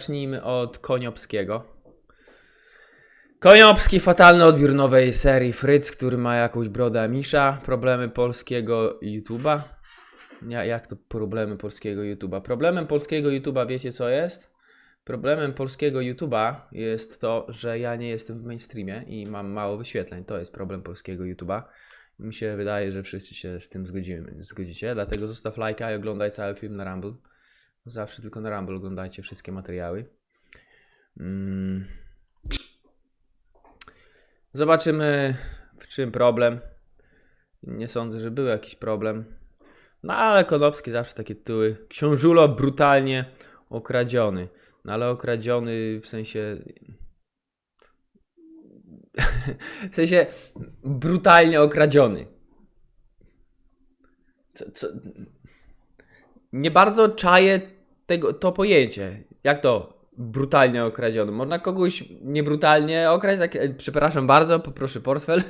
Zacznijmy od Koniopskiego. Koniopski, fatalny odbiór nowej serii Fritz, który ma jakąś brodę Misza. Problemy polskiego YouTube'a. Ja, jak to problemy polskiego YouTube'a? Problemem polskiego YouTube'a wiecie co jest? Problemem polskiego YouTube'a jest to, że ja nie jestem w mainstreamie i mam mało wyświetleń. To jest problem polskiego YouTube'a. Mi się wydaje, że wszyscy się z tym zgodzimy, zgodzicie. Dlatego zostaw lajka i oglądaj cały film na Rumble. Zawsze tylko na Rumble oglądajcie wszystkie materiały. Mm. Zobaczymy, w czym problem. Nie sądzę, że był jakiś problem. No ale Konopski zawsze takie tytuły. Książulo brutalnie okradziony. No ale okradziony w sensie. w sensie brutalnie okradziony. Co, co? Nie bardzo czaję tego, to pojęcie. Jak to brutalnie okradziony? Można kogoś niebrutalnie okraść? Tak, e, przepraszam bardzo, poproszę portfel.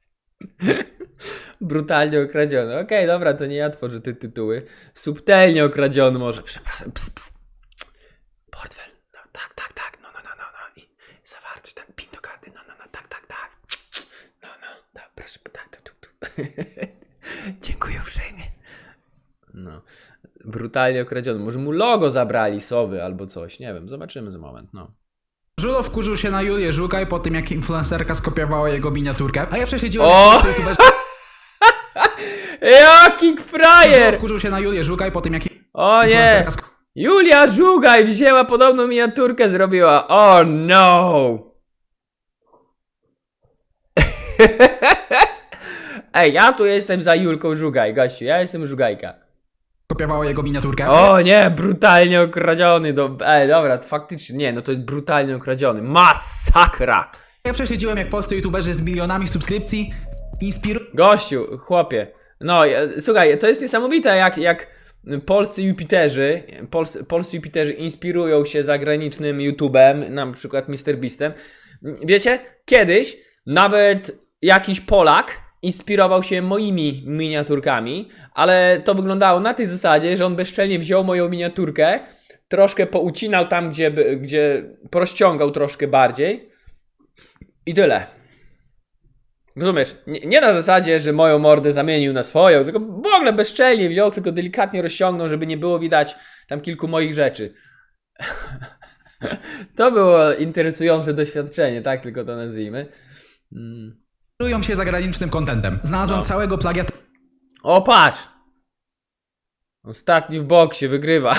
brutalnie okradziony. Okej, dobra, to nie ja tworzę te tytuły. Subtelnie okradziony może. Przepraszam. Ps, ps. Portfel. No, tak, tak, tak. No, no, no, no, no. I zawartość, tak. Pin do karty. No, no, no, tak, tak, tak. No, no, tak, proszę, tak, tu, tu. Dziękuję uprzejmie. No. Brutalnie okradziony. Może mu logo zabrali sowy albo coś. Nie wiem, zobaczymy za moment. No. Żulo wkurzył się na Julię Żugaj po tym, jak influencerka skopiowała jego miniaturkę, a ja prześledziłem, O! Jaki Żulo frajer! wkurzył się na Julię Żugaj po tym, jak O nie! Julia Żugaj wzięła podobną miniaturkę, zrobiła. O no! Ej, ja tu jestem za Julką Żugaj, gościu. Ja jestem Żugajka. Skopiowała jego miniaturkę. O nie, brutalnie okradziony. Do... Ej, dobra, to faktycznie nie, no to jest brutalnie okradziony. Masakra! Ja prześledziłem, jak polscy youtuberzy z milionami subskrypcji inspirują Gościu, chłopie. No, ja- słuchaj, to jest niesamowite, jak, jak polscy Jupiterzy, polscy, polscy Jupiterzy inspirują się zagranicznym YouTubem, na przykład MrBeastem. Wiecie, kiedyś nawet jakiś Polak inspirował się moimi miniaturkami, ale to wyglądało na tej zasadzie, że on bezczelnie wziął moją miniaturkę, troszkę poucinał tam, gdzie, gdzie porozciągał troszkę bardziej i tyle. Rozumiesz? Nie, nie na zasadzie, że moją mordę zamienił na swoją, tylko w ogóle bezczelnie wziął, tylko delikatnie rozciągnął, żeby nie było widać tam kilku moich rzeczy. To było interesujące doświadczenie, tak tylko to nazwijmy. Mm. Się zagranicznym kontentem. Znalazłem No. całego plagiat O, patrz! Ostatni w boksie wygrywa.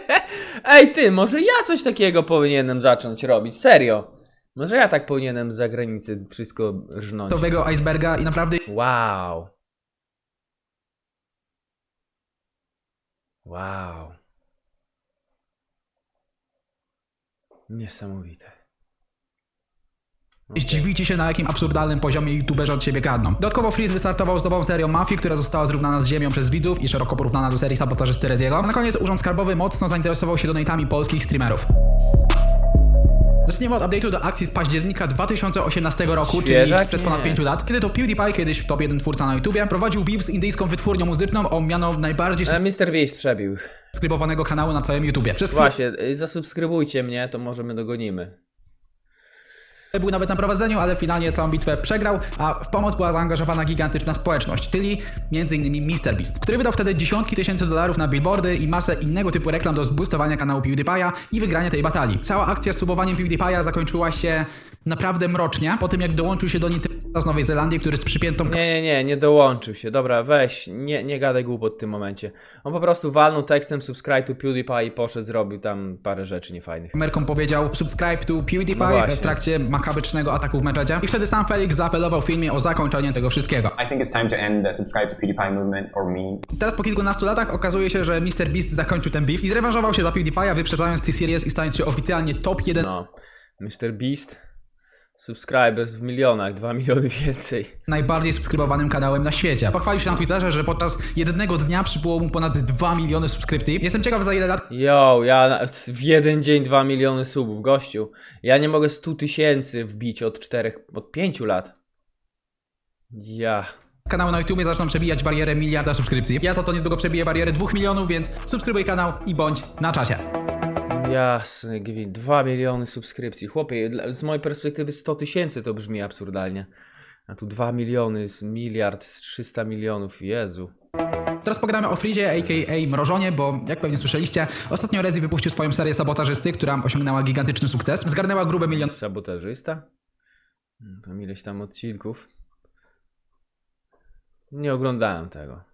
Ej, ty, może ja coś takiego powinienem zacząć robić, serio. Może ja tak powinienem z zagranicy wszystko rżnąć. towego iceberga i naprawdę Wow. Wow. Niesamowite. Zdziwicie się, na jakim absurdalnym poziomie youtuberzy od siebie kradną. Dodatkowo Freeze wystartował z nową serią Mafii, która została zrównana z ziemią przez widzów i szeroko porównana do serii sabotażysty Reziego. A na koniec Urząd Skarbowy mocno zainteresował się donatami polskich streamerów. Zaczniemy od update'u do akcji z października 2018 roku, Świeżak? czyli sprzed ponad Nie. 5 lat, kiedy to PewDiePie, kiedyś top 1 twórca na YouTubie, prowadził beef z indyjską wytwórnią muzyczną o miano najbardziej E, Mr. Beast przebił. subskrybowanego kanału na całym YouTubie. Przez chwilę Właśnie, y, zasubskrybujcie mnie, to może my dogonimy. Był nawet na prowadzeniu, ale finalnie całą bitwę przegrał, a w pomoc była zaangażowana gigantyczna społeczność, czyli m.in. MrBeast, który wydał wtedy dziesiątki tysięcy dolarów na billboardy i masę innego typu reklam do zboostowania kanału PewDiePie'a i wygrania tej batalii. Cała akcja z subowaniem PewDiePie'a zakończyła się naprawdę mrocznie, po tym jak dołączył się do niej z Nowej Zelandii, który z przypiętą Nie, nie, nie, nie dołączył się. Dobra, weź, nie, nie gadaj głupot w tym momencie. On po prostu walnął tekstem subscribe to PewDiePie i poszedł, zrobił tam parę rzeczy niefajnych. kamerką powiedział subscribe to PewDiePie No w trakcie makabrycznego ataku w meczecie i wtedy sam Felix zaapelował w filmie o zakończenie tego wszystkiego. I think it's time to end the subscribe to PewDiePie movement or meme. Teraz po kilkunastu latach okazuje się, że MrBeast zakończył ten beef i zrewanżował się za PewDiePie'a, wyprzedzając T-Series i stając się oficjalnie top 1 No, Mr. Beast, subscribers w milionach, 2 miliony więcej. najbardziej subskrybowanym kanałem na świecie. Pochwalił się na Twitterze, że podczas jednego dnia przybyło mu ponad 2 miliony subskrypcji. Jestem ciekaw za ile lat Yo, ja w jeden dzień 2 miliony subów, gościu. Ja nie mogę 100 tysięcy wbić od 4, od 5 lat. Ja. kanały na YouTube zaczną przebijać barierę miliarda subskrypcji. Ja za to niedługo przebiję barierę 2 milionów, więc subskrybuj kanał i bądź na czasie. Jasny gwint. 2 miliony subskrypcji. Chłopie, dla- z mojej perspektywy 100 tysięcy to brzmi absurdalnie. A tu 2 miliony, z miliard, z 300 milionów. Jezu. Teraz pogadamy o Frizie, a.k.a. Mrożonie, bo jak pewnie słyszeliście, ostatnio Rezi wypuścił swoją serię sabotażysty, która osiągnęła gigantyczny sukces. Zgarnęła grube milion Sabotażysta? No, Tam ileś tam odcinków. Nie oglądałem tego.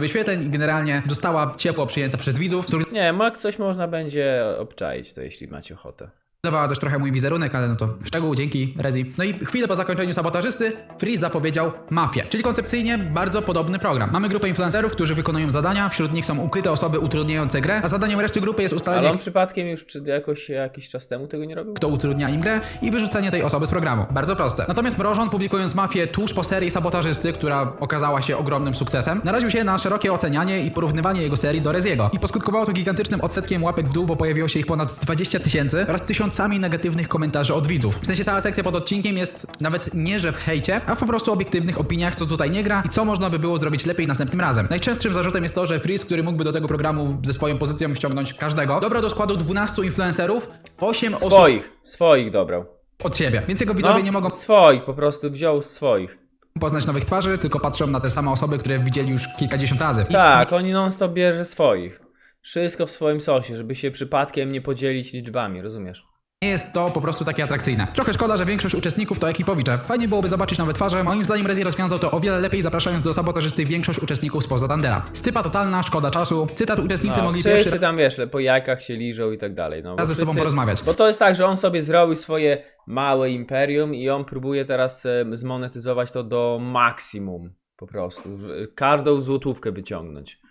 Wyświetleń i generalnie została ciepło przyjęta przez widzów, Nie, jak coś można będzie obczaić, to jeśli macie ochotę. Dawała też trochę mój wizerunek, ale no to szczegół, dzięki Rezi. No i chwilę po zakończeniu sabotażysty, Freeze zapowiedział Mafię, czyli koncepcyjnie bardzo podobny program. Mamy grupę influencerów, którzy wykonują zadania, wśród nich są ukryte osoby utrudniające grę, a zadaniem reszty grupy jest Ale ustalenie, on przypadkiem już czy jakoś jakiś czas temu tego nie robił? kto utrudnia im grę i wyrzucenie tej osoby z programu. Bardzo proste. Natomiast Mrożon, publikując Mafię tuż po serii sabotażysty, która okazała się ogromnym sukcesem, naraził się na szerokie ocenianie i porównywanie jego serii do Reziego. I poskutkowało to gigantycznym odsetkiem łapek w dół, bo pojawiło się ich ponad 20 tysięcy oraz tysiącami negatywnych komentarzy od widzów. W sensie cała sekcja pod odcinkiem jest nawet nie, że w hejcie, a po prostu obiektywnych opiniach, co tutaj nie gra i co można by było zrobić lepiej następnym razem. Najczęstszym zarzutem jest to, że Freeze, który mógłby do tego programu ze swoją pozycją wciągnąć każdego, dobrał do składu 12 influencerów, 8 osób Swoich, swoich dobrał. od siebie, więc jego widzowie nie mogą Swoich, po prostu wziął swoich. poznać nowych twarzy, tylko patrzą na te same osoby, które widzieli już kilkadziesiąt razy. I Tak, oni non stop bierze swoich. Wszystko w swoim sosie, żeby się przypadkiem nie podzielić liczbami, rozumiesz? Nie jest to po prostu takie atrakcyjne. Trochę szkoda, że większość uczestników to ekipowicze. Fajnie byłoby zobaczyć nowe twarze. Moim zdaniem Rezi rozwiązał to o wiele lepiej, zapraszając do sabotażysty większość uczestników spoza Tandera. Stypa totalna, szkoda czasu. Cytat uczestnicy No, mogli wszyscy pierwszy tam wiesz, po jajkach się liżą i tak dalej. No, raz ze sobą wszyscy- porozmawiać. Bo to jest tak, że on sobie zrobił swoje małe imperium i on próbuje teraz e, zmonetyzować to do maksimum. Po prostu. Każdą złotówkę wyciągnąć.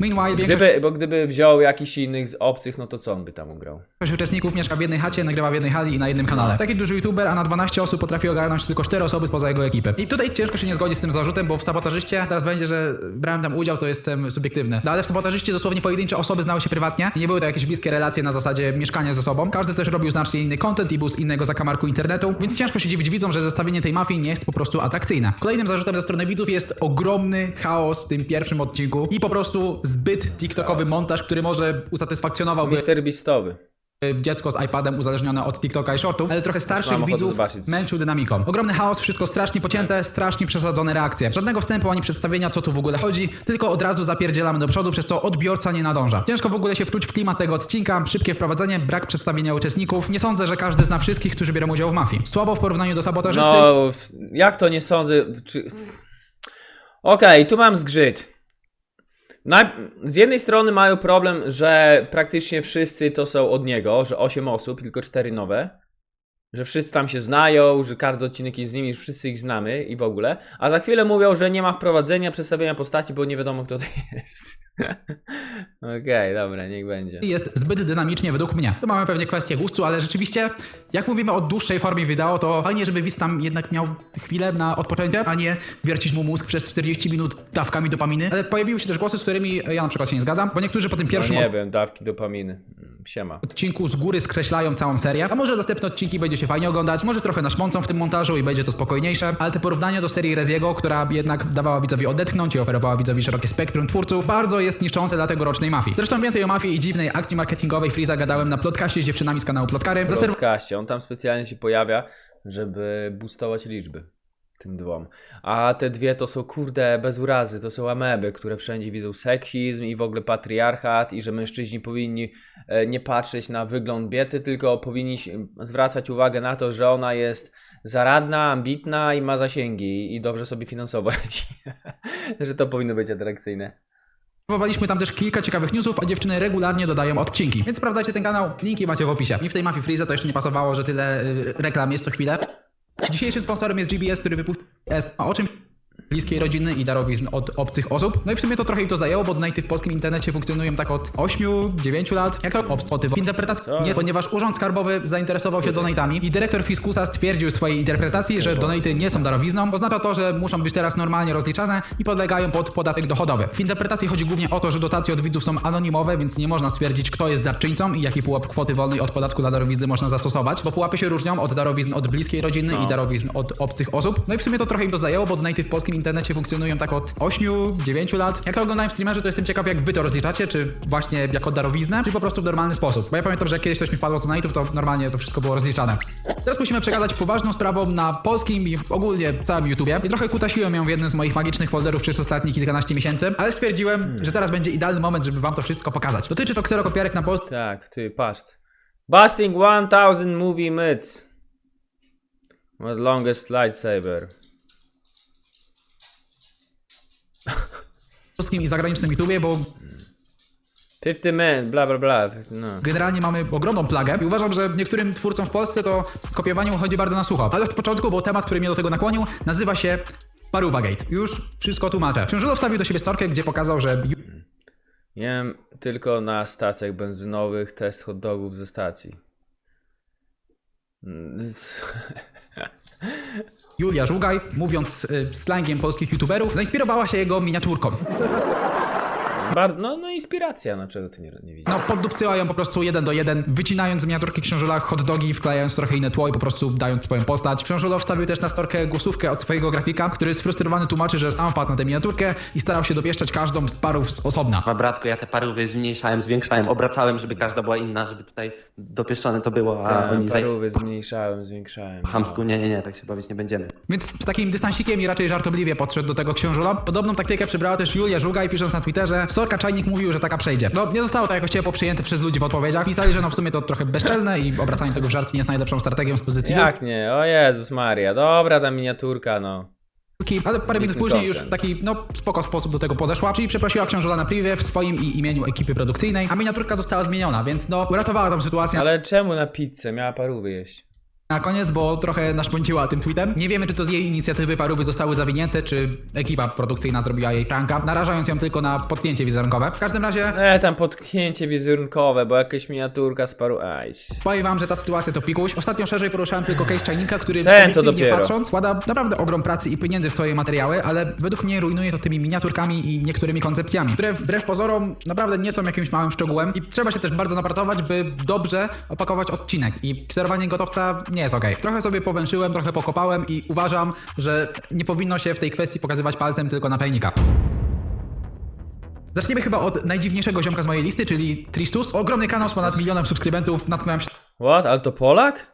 Meanwhile, większość Gdyby, bo gdyby wziął jakichś innych z obcych, no to co on by tam ugrał? uczestników mieszka w jednej chacie, nagrywa w jednej hali i na jednym kanale. Taki duży youtuber, a na 12 osób potrafi ogarnąć tylko 4 osoby spoza jego ekipy. I tutaj ciężko się nie zgodzić z tym zarzutem, bo w sabotażyście teraz będzie, że brałem tam udział, to jestem subiektywny. No ale w sabotażyście dosłownie pojedyncze osoby znały się prywatnie. Nie były to jakieś bliskie relacje na zasadzie mieszkania ze sobą. Każdy też robił znacznie inny content i był z innego zakamarku internetu, więc ciężko się dziwić widzom, że zestawienie tej mafii nie jest po prostu atrakcyjne. Kolejnym zarzutem ze strony widzów jest ogromny chaos w tym pierwszym odcinku i po prostu zbyt TikTokowy montaż, który może usatysfakcjonowałby Mister Beastowy. dziecko z iPadem uzależnione od TikToka i shortów, ale trochę starszych widzów zobaczyć. męczył dynamiką. Ogromny chaos, wszystko strasznie pocięte, strasznie przesadzone reakcje. Żadnego wstępu ani przedstawienia, co tu w ogóle chodzi, tylko od razu zapierdzielamy do przodu, przez co odbiorca nie nadąża. Ciężko w ogóle się wczuć w klimat tego odcinka, szybkie wprowadzenie, brak przedstawienia uczestników. Nie sądzę, że każdy zna wszystkich, którzy biorą udział w mafii. Słabo w porównaniu do sabotażysty. No, jak to nie sądzę? Czy... Okej, tu mam zgrzyt. Z jednej strony mają problem, że praktycznie wszyscy to są od niego, że 8 osób, tylko 4 nowe. Że wszyscy tam się znają, że każdy odcinek jest z nimi, że wszyscy ich znamy i w ogóle. A za chwilę mówią, że nie ma wprowadzenia, przedstawienia postaci, bo nie wiadomo kto to jest. Okej, dobra, niech będzie. jest zbyt dynamicznie według mnie. Tu mamy pewnie kwestię gustu, ale rzeczywiście, jak mówimy o dłuższej formie wideo, to fajnie, żeby widz tam jednak miał chwilę na odpoczęcie, a nie wiercić mu mózg przez 40 minut dawkami dopaminy. Ale pojawiły się też głosy, z którymi ja na przykład się nie zgadzam, bo niektórzy po tym No pierwszym nie wiem, dawki dopaminy. Mm, Siema. odcinku z góry skreślają całą serię, a może następne odcinki będzie się fajnie oglądać, może trochę naszmącą w tym montażu i będzie to spokojniejsze, ale te porównania do serii Reziego, która jednak dawała widzowi odetchnąć i oferowała widzowi szerokie spektrum twórców, bardzo jest niszczące dla tegorocznej mafii. Zresztą więcej o mafii i dziwnej akcji marketingowej Freeza gadałem na plotkaście z dziewczynami z kanału Plotkary. Zaserw- podcaście. On tam specjalnie się pojawia, żeby boostować liczby tym dwom. A te dwie to są kurde bez urazy, to są ameby, które wszędzie widzą seksizm i w ogóle patriarchat i że mężczyźni powinni e, nie patrzeć na wygląd biety, tylko powinni zwracać uwagę na to, że ona jest zaradna, ambitna i ma zasięgi i dobrze sobie finansowo radzi. że to powinno być atrakcyjne. Obserwowaliśmy tam też kilka ciekawych newsów, a dziewczyny regularnie dodają odcinki. Więc sprawdzajcie ten kanał, linki macie w opisie. Mi w tej mafii Freeza to jeszcze nie pasowało, że tyle y, reklam jest co chwilę. Dzisiejszym sponsorem jest GBS, który wypuścił o czym bliskiej rodziny i darowizn od obcych osób. No i w sumie to trochę ich to zajęło, bo donaty w polskim internecie funkcjonują tak od 8-9 lat. Jak to obcoty w interpretacji? Co? Nie, ponieważ Urząd Skarbowy zainteresował się donatami i dyrektor Fiskusa stwierdził w swojej interpretacji, że donaty nie są darowizną. Oznacza to, że muszą być teraz normalnie rozliczane i podlegają pod podatek dochodowy. W interpretacji chodzi głównie o to, że dotacje od widzów są anonimowe, więc nie można stwierdzić, kto jest darczyńcą i jaki pułap kwoty wolnej od podatku dla darowizny można zastosować, bo pułapy się różnią od darowizn od bliskiej rodziny i darowizn od obcych osób. No i w sumie to trochę im to zajęło, bo donaty w polskim internecie funkcjonują tak od 8-9 lat. Jak to oglądają streamerzy, to jestem ciekaw, jak wy to rozliczacie, czy właśnie jako darowiznę, czy po prostu w normalny sposób. Bo ja pamiętam, że kiedyś coś mi wpadło z donate'ów, to normalnie to wszystko było rozliczane. Teraz musimy przegadać poważną sprawą na polskim i ogólnie całym YouTubie. I trochę kutasiłem ją w jednym z moich magicznych folderów przez ostatnie kilkanaście miesięcy, ale stwierdziłem, że teraz będzie idealny moment, żeby wam to wszystko pokazać. Dotyczy to kserokopiarek na post Tak, ty, patrz. Busting 1000 movie myths. What longest lightsaber? Polskim i zagranicznym YouTubie, bo 50 men, bla bla bla. No. generalnie mamy ogromną plagę i uważam, że niektórym twórcom w Polsce to kopiowanie uchodzi bardzo na sucho. Ale od początku, bo temat, który mnie do tego nakłonił, nazywa się Paruwa Gate. Już wszystko tłumaczę. Książulo wstawił do siebie storkę, gdzie pokazał, że Jem tylko na stacjach benzynowych test hot dogów ze stacji. Mm, Julia Żugaj, mówiąc y, slangiem polskich youtuberów, zainspirowała się jego miniaturką. Bar- no, no inspiracja, no czego ty nie, nie widzisz? No, poddupcyła ją po prostu jeden do jeden, wycinając z miniaturki książula hot dogi, wklejając trochę inne tło i po prostu dając swoją postać. Książulo wstawił też na storkę głosówkę od swojego grafika, który sfrustrowany tłumaczy, że sam wpadł na tę miniaturkę i starał się dopieszczać każdą z parów z osobna. A bratko, ja te parówy zmniejszałem, zwiększałem, obracałem, żeby każda była inna, żeby tutaj dopieszczone to było, a Tam oni zaj... parówy zmniejszałem, zwiększałem. Po chamsku, nie, nie, nie, tak się bawić nie będziemy. Więc z takim dystansikiem i raczej żartobliwie podszedł do tego książula. Podobną taktykę przybrała też Julia Żugaj, pisząc na Twitterze, Sorka Czajnik mówił, że taka przejdzie. No, nie zostało to jakoś ciepło przyjęte przez ludzi w odpowiedziach. Pisali, że no w sumie to trochę bezczelne i obracanie tego w żart nie jest najlepszą strategią z pozycji Jak nie? O Jezus Maria, dobra ta miniaturka, no. Ale parę minut później już w taki, no, spoko sposób do tego podeszła, czyli przeprosiła książula na privie w swoim i imieniu ekipy produkcyjnej, a miniaturka została zmieniona, więc no, uratowała tą sytuację. Ale czemu na pizzę? Miała parówy jeść. Na koniec, bo trochę naszpąciła tym tweetem. Nie wiemy, czy to z jej inicjatywy parówy zostały zawinięte, czy ekipa produkcyjna zrobiła jej pranka, narażając ją tylko na potknięcie wizerunkowe. W każdym razie E, tam potknięcie wizerunkowe, bo jakaś miniaturka z paru... Aj. powiem wam, że ta sytuacja to pikuś. Ostatnio szerzej poruszałem tylko case czajnika, który Ten to obiektywnie dopiero. patrząc wkłada naprawdę ogrom pracy i pieniędzy w swoje materiały, ale według mnie rujnuje to tymi miniaturkami i niektórymi koncepcjami, które wbrew pozorom naprawdę nie są jakimś małym szczegółem i trzeba się też bardzo napracować, by dobrze opakować odcinek i sterowanie gotowca nie jest okej. Trochę sobie powęszyłem, trochę pokopałem i uważam, że nie powinno się w tej kwestii pokazywać palcem tylko na pejnika. Zaczniemy chyba od najdziwniejszego ziomka z mojej listy, czyli Tristus. Ogromny kanał z ponad milionem subskrybentów. Natknąłem się What? Ale to Polak?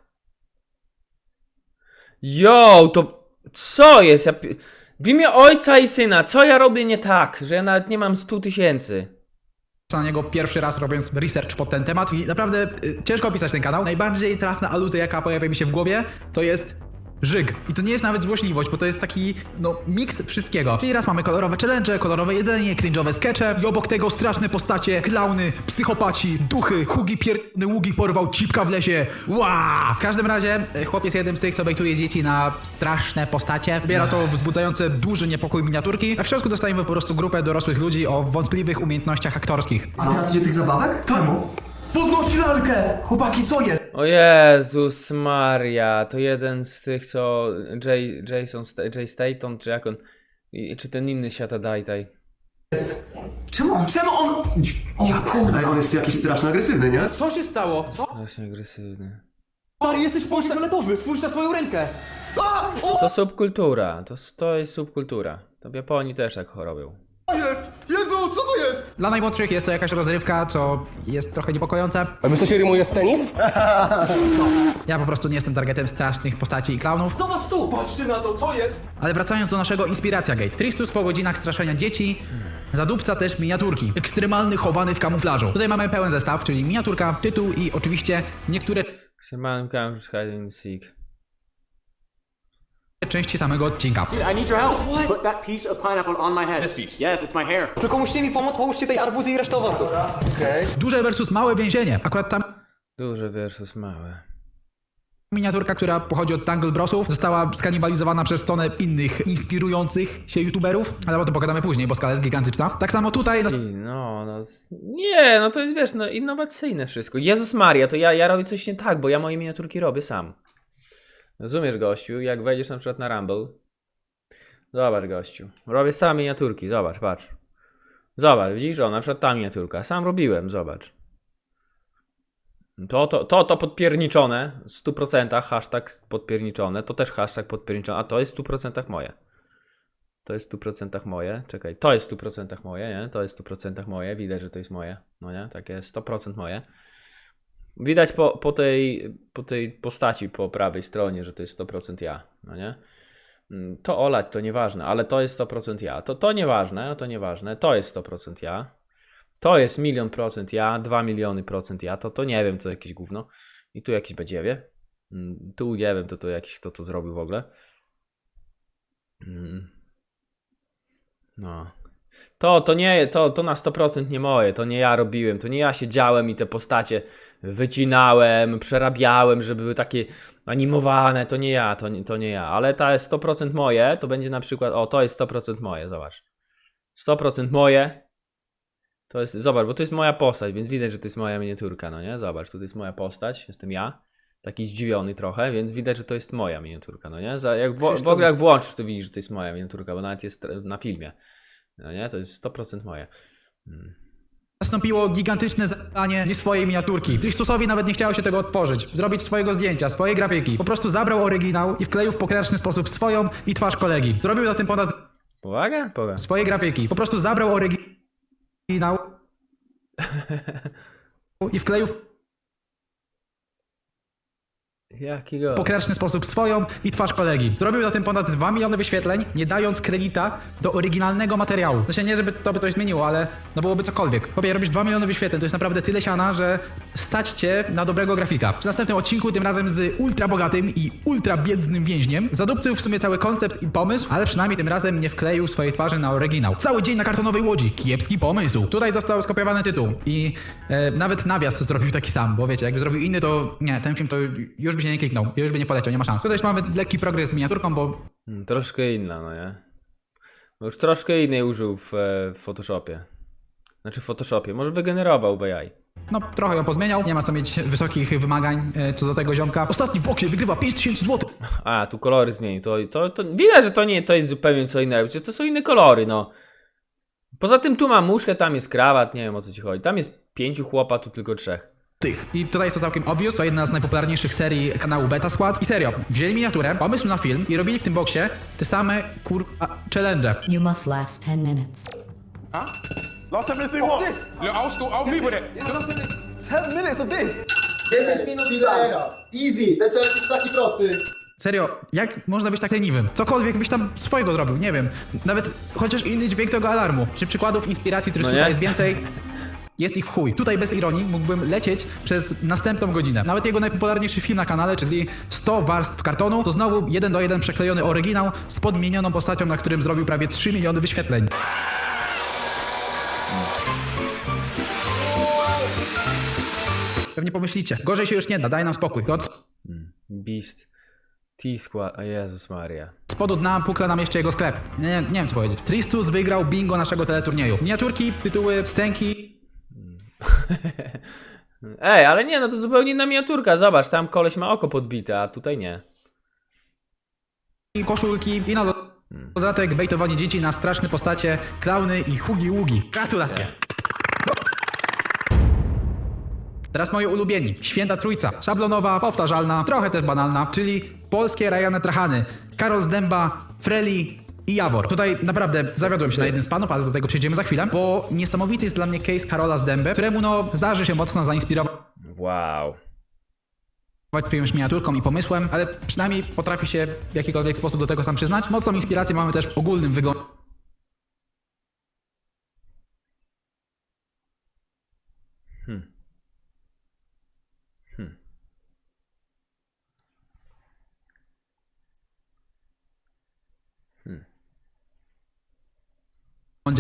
Yo, to... Co jest? Ja... pi- W imię ojca i syna, co ja robię nie tak, że ja nawet nie mam 100 tysięcy? Na niego pierwszy raz robiąc research pod ten temat i naprawdę y, ciężko opisać ten kanał. Najbardziej trafna aluzja, jaka pojawia mi się w głowie, to jest żyg. I to nie jest nawet złośliwość, bo to jest taki, no, miks wszystkiego. Czyli raz mamy kolorowe challenge, kolorowe jedzenie, cringe'owe skecze i obok tego straszne postacie, klauny, psychopaci, duchy, hugi pierdny ługi porwał cipka w lesie. W każdym razie y, chłop jest jednym z tych, co bejtuje dzieci na straszne postacie. Wybiera to wzbudzające duży niepokój miniaturki, a w środku dostajemy po prostu grupę dorosłych ludzi o wątpliwych umiejętnościach aktorskich. A teraz idzie tych zabawek? Czemu? Podnosi lalkę! Chłopaki, co jest? O Jezus Maria, to jeden z tych, co Jay, Jason, Sta- Jay Staton, czy jak on, i- czy ten inny świata Dajtaj. Czemu on? Czemu on? O ja kurde, on jest jakiś strasznie agresywny, nie? Co się stało? Co? Właśnie agresywny. Stary, jesteś fioletowy, spójrz na swoją rękę. To subkultura, to, to jest subkultura. To w Japonii też tak chorobią. co jest? Dla najmłodszych jest to jakaś rozrywka, co jest trochę niepokojące. A wiesz co się rymuje z tenis? Ja po prostu nie jestem targetem strasznych postaci i klaunów. Zobacz tu! Patrzcie na to, co jest? Ale wracając do naszego Inspiracja Gate. Tristus po godzinach straszenia dzieci zadupca też miniaturki. Ekstremalny chowany w kamuflażu. Tutaj mamy pełen zestaw, czyli miniaturka, tytuł i oczywiście niektóre Szyman Campus Hide and Seek. Części samego odcinka. I need your help. Put that piece of pineapple on my head. This piece? Yes, it's my hair. Tylko musicie mi pomóc, pomóżcie tej arbuzy i resztę owoców. Duże versus małe więzienie. Akurat tam Duże versus małe. miniaturka, która pochodzi od Tangle Brosów, została skanibalizowana przez tonę innych inspirujących się youtuberów, ale o tym pogadamy później, bo skala jest gigantyczna. Tak samo tutaj I no, no. Nie, no to jest, wiesz, no innowacyjne wszystko. Jezus Maria, to ja, ja robię coś nie tak, bo ja moje miniaturki robię sam. Rozumiesz, gościu, jak wejdziesz na przykład na Rumble. Zobacz, gościu. Robię sam miniaturki, zobacz, patrz. Zobacz, widzisz, o, na przykład ta miniaturka. Sam robiłem, zobacz. To, to, to, to podpierniczone, w 100% hashtag podpierniczone, to też hashtag podpierniczone, a to jest w 100% moje. To jest w 100% moje. Czekaj, to jest w 100% moje, nie? To jest w 100% moje. Widać, że to jest moje. No nie? Takie 100% moje. Widać po, po, tej, po tej postaci po prawej stronie, że to jest 100% ja. No nie? Mm, To olać, to nieważne, ale to jest 100% ja. To, to nieważne, to nieważne. To jest 100% ja. To jest milion procent ja, 2 miliony procent ja. To, to nie wiem, co jakieś gówno. I tu jakiś badziewie. Mm, Tu nie wiem, to, to jakiś kto to zrobił w ogóle. Mm. No. To, to nie, to, to na 100% nie moje, to nie ja robiłem, to nie ja siedziałem i te postacie wycinałem, przerabiałem, żeby były takie animowane, to nie ja, to nie, to nie ja, ale ta jest 100% moje, to będzie na przykład, o to jest 100% moje, zobacz. 100% moje, to jest, zobacz, bo to jest moja postać, więc widać, że to jest moja miniaturka, no nie? Zobacz, tutaj jest moja postać, jestem ja, taki zdziwiony trochę, więc widać, że to jest moja miniaturka, no nie? Za, jak w, w ogóle jak włączysz, to widzisz, że to jest moja miniaturka, bo nawet jest na filmie, no nie? To jest 100% moje. Mm. Nastąpiło gigantyczne zadanie nie swojej miniaturki. Tristusowi nawet nie chciało się tego otworzyć, zrobić swojego zdjęcia, swojej grafiki. Po prostu zabrał oryginał i wkleił w pokręczny sposób swoją i twarz kolegi. Zrobił na tym ponad Powaga? Powaga. swojej grafiki. Po prostu zabrał oryginał i wkleił w Jakiego? pokręczny sposób swoją i twarz kolegi. Zrobił na tym ponad 2 miliony wyświetleń, nie dając kredita do oryginalnego materiału. W sensie nie, żeby to by coś zmieniło, ale no byłoby cokolwiek. Chłopie, robisz 2 miliony wyświetleń, to jest naprawdę tyle siana, że stać cię na dobrego grafika. W następnym odcinku, tym razem z ultra bogatym i ultra biednym więźniem, zadupcył w sumie cały koncept i pomysł, ale przynajmniej tym razem nie wkleił swojej twarzy na oryginał. Cały dzień na kartonowej łodzi. Kiepski pomysł. Tutaj został skopiowany tytuł i e, nawet nawias zrobił taki sam, bo wiecie, jakby zrobił inny, to nie, ten film to już by się nie kliknął, już by nie poleciał, nie ma szans. Tutaj już mamy lekki progres z miniaturką, bo Mm, Troszkę inna, no nie? Bo już troszkę innej użył w, e, w Photoshopie. Znaczy w Photoshopie, może wygenerował w AI. no trochę ją pozmieniał, nie ma co mieć wysokich wymagań e, co do tego ziomka. Ostatni w boksie wygrywa 5000 zł. A, tu kolory zmienił. To, to, to widać, że to nie to jest zupełnie co innego. Przecież to są inne kolory, no. Poza tym tu mam muszkę, tam jest krawat, nie wiem o co ci chodzi. Tam jest pięciu chłopa, tu tylko trzech. Tych. I tutaj jest to całkiem obvious, to jedna z najpopularniejszych serii kanału Beta Squad. I serio, wzięli miniaturę, pomysł na film i robili w tym boksie te same kurwa challenge. You must last 10 minutes. Last time they say what? Look, I'll, still, I'll with it. 10 minutes of this! 10 minut Easy, ten challenge jest taki prosty. Serio, jak można być tak leniwym? Cokolwiek byś tam swojego zrobił, nie wiem. Nawet chociaż inny dźwięk tego alarmu. Czy przykładów inspiracji Trystusa No nie? jest więcej? Jest ich w chuj. Tutaj bez ironii mógłbym lecieć przez następną godzinę. Nawet jego najpopularniejszy film na kanale, czyli 100 warstw kartonu, to znowu jeden do jeden przeklejony oryginał z podmienioną postacią, na którym zrobił prawie 3 miliony wyświetleń. Pewnie pomyślicie, gorzej się już nie da, daj nam spokój. To od Beast. T-Squad, o Jezus Maria. spodu dna pukla nam jeszcze jego sklep. Nie, nie, nie wiem co powiedzieć. Tristus wygrał bingo naszego teleturnieju. Miniaturki, tytuły, scenki, Ej, ale nie, no to zupełnie inna miniaturka. Zobacz, tam koleś ma oko podbite, a tutaj nie. i koszulki i na do- dodatek bejtowanie dzieci na straszne postacie, klauny i hugi-ługi. Gratulacje! Teraz moi ulubieni. Święta Trójca. Szablonowa, powtarzalna, trochę też banalna, czyli polskie Rajane Trachany. Karol Zdęba, Freli i Jawor. Tutaj naprawdę zawiodłem się na jednym z panów, ale do tego przejdziemy za chwilę, bo niesamowity jest dla mnie case Karola Zdęby, któremu no zdarzy się mocno zainspirować Wow. czyjąś miniaturką i pomysłem, ale przynajmniej potrafi się w jakikolwiek sposób do tego sam przyznać. Mocną inspirację mamy też w ogólnym wyglądzie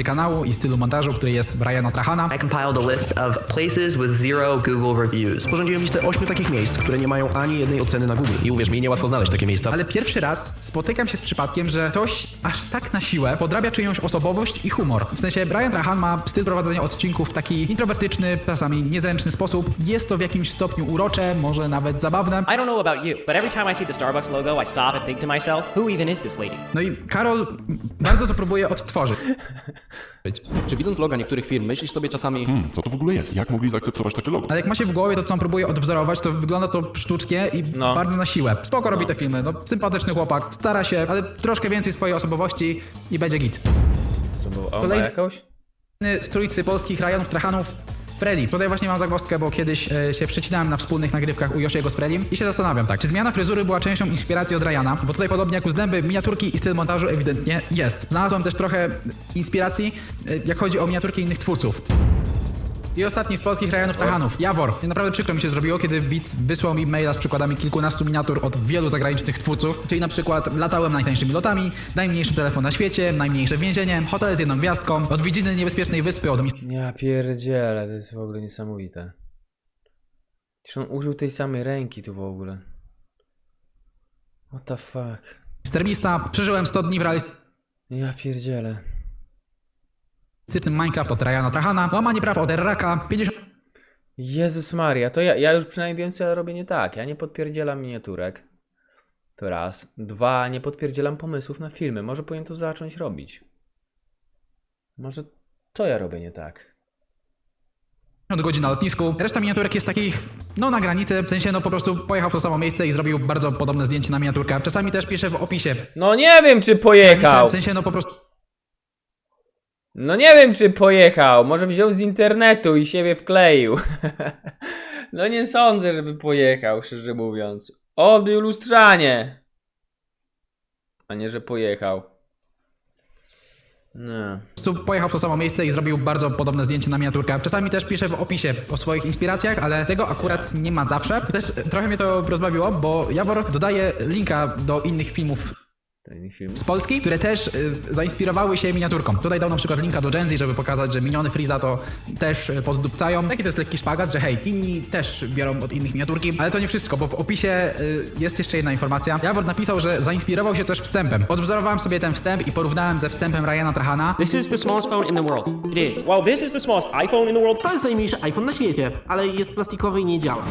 kanału i stylu montażu, który jest Briana Trahana. I compiled a list of places with zero Google reviews. Sporządziłem listę ośmiu takich miejsc, które nie mają ani jednej oceny na Google. I uwierz mi, niełatwo znaleźć takie miejsca. Ale pierwszy raz spotykam się z przypadkiem, że ktoś aż tak na siłę podrabia czyjąś osobowość i humor. W sensie Brian Trahan ma styl prowadzenia odcinków w taki introwertyczny, czasami niezręczny sposób. Jest to w jakimś stopniu urocze, może nawet zabawne. I don't know about you, but every time I see the Starbucks logo, I stop and think to myself, who even is this lady? No i Karol bardzo to próbuje odtworzyć. Być. Czy widząc loga niektórych firm, myślisz sobie czasami, Hmm, co to w ogóle jest? Jak mogli zaakceptować takie logo? Ale jak ma się w głowie to, co on próbuje odwzorować, to wygląda to sztucznie i No. bardzo na siłę. Spoko robi te filmy, no sympatyczny chłopak, stara się, ale troszkę więcej swojej osobowości i będzie git. Co było? O, ma Kolejny- jakąś? z trójcy polskich Ryanów Trachanów Freddy. Tutaj właśnie mam zagwozdkę, bo kiedyś e, się przecinałem na wspólnych nagrywkach u Yoshiego z i się zastanawiam tak, czy zmiana fryzury była częścią inspiracji od Ryana, bo tutaj podobnie jak u Zdęby, miniaturki i styl montażu ewidentnie jest. Znalazłem też trochę inspiracji, e, jak chodzi o miniaturki innych twórców. I ostatni z polskich Ryanów Trachanów, Jawor. Naprawdę przykro mi się zrobiło, kiedy widz wysłał mi maila z przykładami kilkunastu miniatur od wielu zagranicznych twórców, czyli na przykład latałem najtańszymi lotami, najmniejszy telefon na świecie, najmniejsze więzienie, hotel z jedną gwiazdką, odwiedziny niebezpiecznej wyspy od Ja pierdzielę, to jest w ogóle niesamowite. Przecież on użył tej samej ręki tu w ogóle. What the fuck? Mr. Beasta, przeżyłem 100 dni w realistycznym Ja pierdzielę. Minecraft od Ryana Trachana, łamanie praw od Erraka, 50 Jezus Maria, to ja, ja już przynajmniej wiem, co ja robię nie tak. Ja nie podpierdzielam miniaturek. To raz. Dwa, nie podpierdzielam pomysłów na filmy. Może powinien to zacząć robić. Może to ja robię nie tak. godzin na lotnisku. Reszta miniaturek jest takich, no na granicy, w sensie no po prostu pojechał w to samo miejsce i zrobił bardzo podobne zdjęcie na miniaturkę. Czasami też pisze w opisie. No nie wiem, czy pojechał. W sensie no po prostu No nie wiem, czy pojechał. Może wziął z internetu i siebie wkleił. no nie sądzę, żeby pojechał, szczerze mówiąc. Odbił lustrzanie. A nie, że pojechał. No. po pojechał w to samo miejsce i zrobił bardzo podobne zdjęcie na miniaturkę. Czasami też pisze w opisie o swoich inspiracjach, ale tego akurat nie ma zawsze. Też trochę mnie to rozbawiło, bo Jawor dodaje linka do innych filmów. Z Polski, które też y, zainspirowały się miniaturką. Tutaj dał na przykład linka do Gen Z, żeby pokazać, że miniony Freeza to też y, poddupcają. Taki to jest lekki szpagat, że hej, inni też biorą od innych miniaturki, ale to nie wszystko, bo w opisie y, jest jeszcze jedna informacja. Jawor napisał, że zainspirował się też wstępem. Odwzorowałem sobie ten wstęp i porównałem ze wstępem Ryana Trahana. This is the smallest phone in the world. It is. Well, this is the smallest iPhone in the world. To jest najmniejszy iPhone na świecie, ale jest plastikowy i nie działa.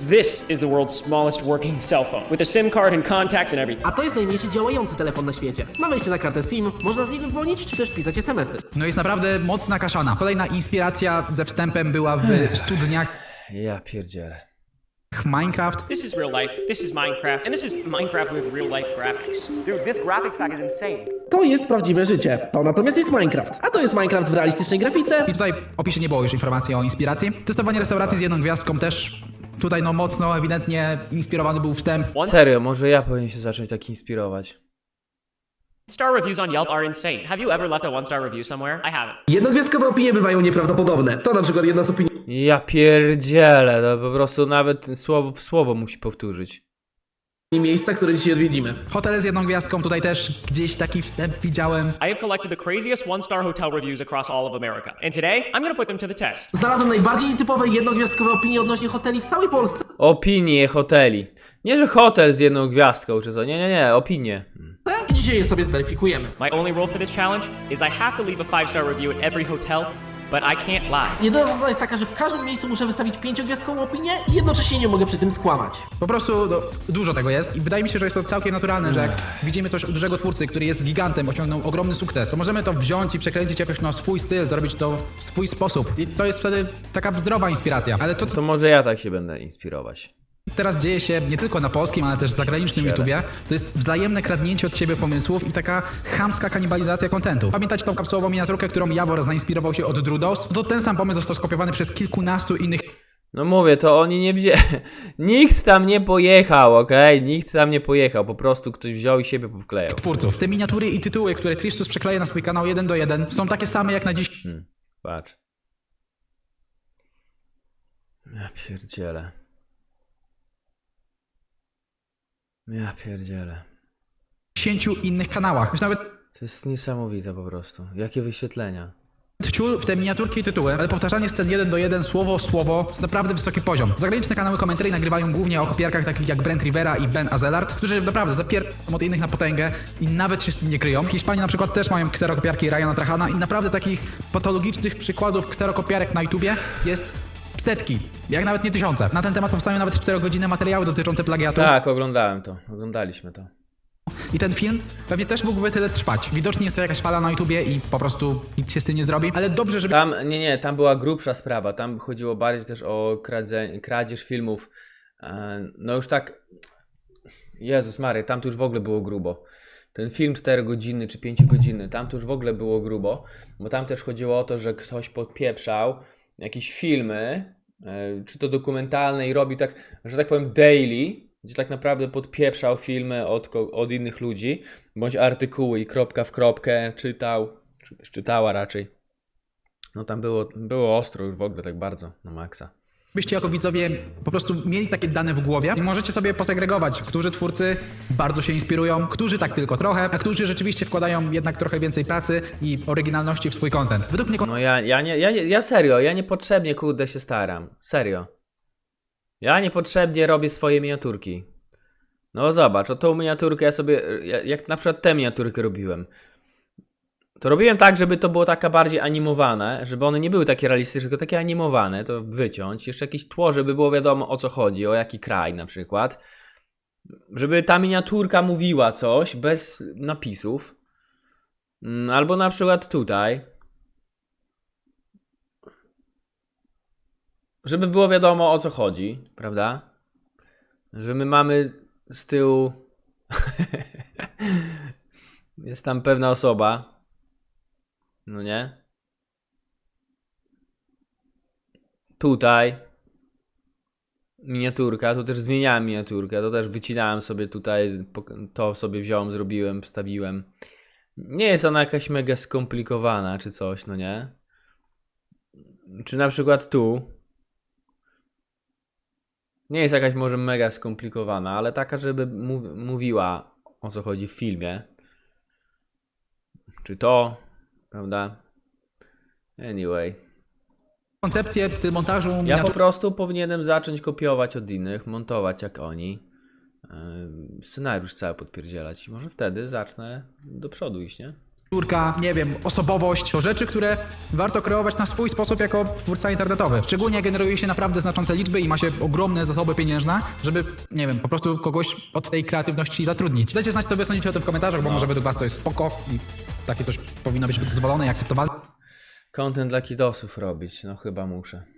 This is the world's smallest working cell phone with a SIM card and contacts and everything. A to jest najmniejszy działający telefon na świecie. Ma wejście na kartę SIM, można z niego dzwonić czy też pisać SMS-y. No jest naprawdę mocna kaszana. Kolejna inspiracja ze wstępem była w studniach Ja pierdzielę. Minecraft. This is real life. This is Minecraft, and this is Minecraft with real life graphics. Dude, this graphics pack is insane. To jest prawdziwe życie. To natomiast jest Minecraft. A to jest Minecraft w realistycznej grafice. I tutaj w opisie nie było już informacji o inspiracji. Testowanie restauracji z jedną gwiazdką też tutaj no mocno, ewidentnie inspirowany był wstęp. Serio, może ja powinien się zacząć tak inspirować. Star reviews on Yelp are insane. Have you ever left a one star review somewhere? I haven't. Jednogwiazdkowe opinie bywają nieprawdopodobne. To na przykład jedna z opinii Ja pierdzielę, to po prostu nawet słowo w słowo musi powtórzyć. Miejsca, które dzisiaj odwiedzimy. Hotele z jedną gwiazdką, tutaj też gdzieś taki wstęp widziałem. I have collected the craziest one star hotel reviews across all of America. And today, I'm gonna put them to the test. Znalazłem najbardziej nietypowe jednogwiazdkowe opinie odnośnie hoteli w całej Polsce. Opinie hoteli. Nie, że hotel z jedną gwiazdką czy co. Nie, nie, nie, opinie. I dzisiaj je sobie zweryfikujemy. My only rule for this challenge is I have to leave a five star review at every hotel, but I can't lie. Jedyna zasada jest taka, że w każdym miejscu muszę wystawić pięciogwiazdkową opinię i jednocześnie nie mogę przy tym skłamać. Po prostu no, dużo tego jest i wydaje mi się, że jest to całkiem naturalne, że jak widzimy coś u dużego twórcy, który jest gigantem, osiągnął ogromny sukces, to możemy to wziąć i przekręcić jakoś na swój styl, zrobić to w swój sposób. I to jest wtedy taka zdrowa inspiracja. Ale to, co To może ja tak się będę inspirować. Teraz dzieje się nie tylko na polskim, ale też zagranicznym. YouTubie, to jest wzajemne kradnięcie od siebie pomysłów i taka chamska kanibalizacja kontentu. Pamiętacie tą kapsułową miniaturkę, którą Jawor zainspirował się od Drudos? To ten sam pomysł został skopiowany przez kilkunastu innych No mówię, to oni nie wzięli. Nikt tam nie pojechał, okej? Nikt tam nie pojechał. Po prostu ktoś wziął i siebie powklejał. twórców. Te miniatury i tytuły, które Tristus przekleja na swój kanał 1 do 1 są takie same jak na dziś Hmm, patrz. Ja pierdzielę. Ja pierdzielę. 10 innych kanałach. Już nawet To jest niesamowite po prostu. Jakie wyświetlenia. ciul w te miniaturki i tytuły, ale powtarzanie scen 1 do 1, słowo w słowo, jest naprawdę wysoki poziom. Zagraniczne kanały komentarzy nagrywają głównie o kopiarkach takich jak Brent Rivera i Ben Azelard, którzy naprawdę zapierają od innych na potęgę i nawet się z tym nie kryją. W Hiszpanii na przykład też mają kserokopiarki Ryana Trachana i naprawdę takich patologicznych przykładów kserokopiarek na YouTubie jest setki, jak nawet nie tysiące. Na ten temat powstają nawet 4 godziny materiały dotyczące plagiatu. Tak, oglądałem to. Oglądaliśmy to. i ten film pewnie też mógłby tyle trwać. Widocznie jest to jakaś fala na YouTubie i po prostu nic się z tym nie zrobi, ale dobrze, żeby Tam, nie, nie, tam była grubsza sprawa. Tam chodziło bardziej też o kradze, kradzież filmów. E, No już tak. Jezus Mary, tam to już w ogóle było grubo. Ten film 4 godziny czy 5 godziny, tam to już w ogóle było grubo, bo tam też chodziło o to, że ktoś podpieprzał jakieś filmy, czy to dokumentalne i robi tak, że tak powiem daily, gdzie tak naprawdę podpieprzał filmy od, od innych ludzi, bądź artykuły i kropka w kropkę czytał, czy też czytała raczej. No tam było, było ostro już w ogóle tak bardzo, na maksa. Byście jako widzowie po prostu mieli takie dane w głowie i możecie sobie posegregować, którzy twórcy bardzo się inspirują, którzy tak tylko trochę, a którzy rzeczywiście wkładają jednak trochę więcej pracy i oryginalności w swój content. Według mnie No ja, ja, nie, ja, nie, ja serio, ja niepotrzebnie kurde się staram. Serio. Ja niepotrzebnie robię swoje miniaturki. No zobacz, o tą miniaturkę ja sobie, ja- jak na przykład tę miniaturkę robiłem. To robiłem tak, żeby to było taka bardziej animowane, żeby one nie były takie realistyczne, tylko takie animowane, to wyciąć. Jeszcze jakieś tło, żeby było wiadomo o co chodzi, o jaki kraj na przykład. Żeby ta miniaturka mówiła coś bez napisów. Mm, Albo na przykład tutaj. Żeby było wiadomo o co chodzi, prawda? Że my mamy z tyłu. Jest tam pewna osoba. No nie? Tutaj. Miniaturka, tu też zmieniałem miniaturkę, to też wycinałem sobie tutaj, to sobie wziąłem, zrobiłem, wstawiłem. Nie jest ona jakaś mega skomplikowana czy coś, no nie? Czy na przykład tu. Nie jest jakaś może mega skomplikowana, ale taka, żeby mów- mówiła o co chodzi w filmie. Czy to, prawda? Anyway. koncepcję, montażu, Ja po prostu powinienem zacząć kopiować od innych, montować jak oni. Yy, Scenariusz cały podpierdzielać. I może wtedy zacznę do przodu iść, nie? Kulturka, nie wiem, osobowość, to rzeczy, które warto kreować na swój sposób jako twórca internetowy. Szczególnie generuje się naprawdę znaczące liczby i ma się ogromne zasoby pieniężne, żeby, nie wiem, po prostu kogoś od tej kreatywności zatrudnić. Dajcie znać, co wy sądzicie o tym w komentarzach, bo może według was to jest spoko i takie coś powinno być dozwolone i akceptowalne. Content dla kidosów robić, no chyba muszę.